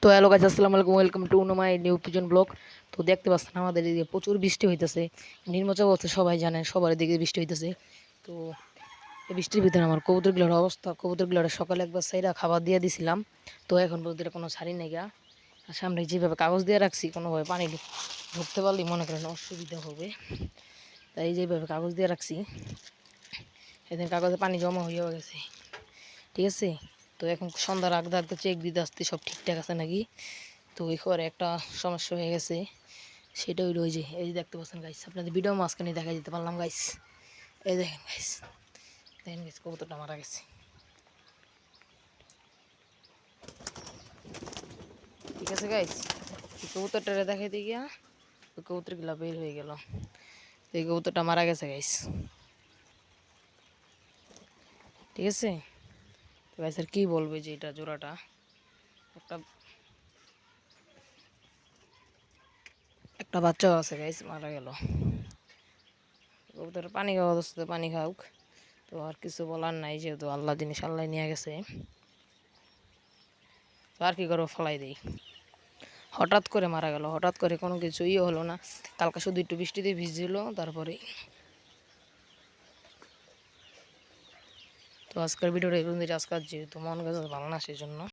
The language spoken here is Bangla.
তো হ্যালো গাছ আসসালামু আলাইকুম welcome to my new pigeon vlog তো দেখতে পাচ্ছেন আমাদের এদিকে প্রচুর বৃষ্টি হইতেছে নির্মচা অবস্থা, সবাই জানেন, সবার এদিকে বৃষ্টি হইতেছে। তো এই বৃষ্টির ভিতরে আমার কবুতরগুলোর অবস্থা, কবুতরগুলোর সকালে একবার সাইরা খাবার দিয়ে দিছিলাম, তো এখন পর্যন্ত কোনো ছাড়ি নেই গা। আর সামনে যেভাবে কাগজ দিয়ে রাখছি, কোনোভাবে পানি ঢুকতে পারলে মনে করেন অসুবিধা হবে। তাই যেভাবে কাগজ দিয়ে রাখছি, এদিন কাগজে পানি জমা হয়ে গেছে। ঠিক আছে? তো এখন সন্ধ্যার আগ আগতে চেক দিতে আসতে সব ঠিকঠাক আছে নাকি? তো করে একটা সমস্যা হয়ে গেছে, সেটা হইল ওই যে, এই যে দেখতে পাচ্ছেন গাইস আপনাদের ভিডিও মাঝখানে দেখা দিতে পারলাম গাইস এই দেখেন গাইস দেখেন গাইস কবুতরটা মারা গেছে। ঠিক আছে গাইস এই কবুতরটা দেখাইতে গিয়া, ওই কবুতরগুলা বের হয়ে গেল। এই কবুতরটা মারা গেছে গাইস ঠিক আছে? তো আর কি বলবে যে এটা জোড়াটা? একটা একটা বাচ্চাও আছে গাইস মারা গেল। কবুতর পানি খাওয়া দোস্ত পানি খাওক তো আর কিছু বলার নাই, যেহেতু আল্লাহ জিনিস আল্লাহ নিয়ে গেছে। তো আর কি করব, ফলাই দিই। হঠাৎ করে মারা গেল, হঠাৎ করে কোনো কিছু ইয়ে হলো না। কালকে শুধু একটু বৃষ্টিতে ভিজছিল, তারপরে তো আজকের ভিডিওটা এই পর্যন্ত আজকাল যেহেতু মন গেছে ভালো না সেই জন্য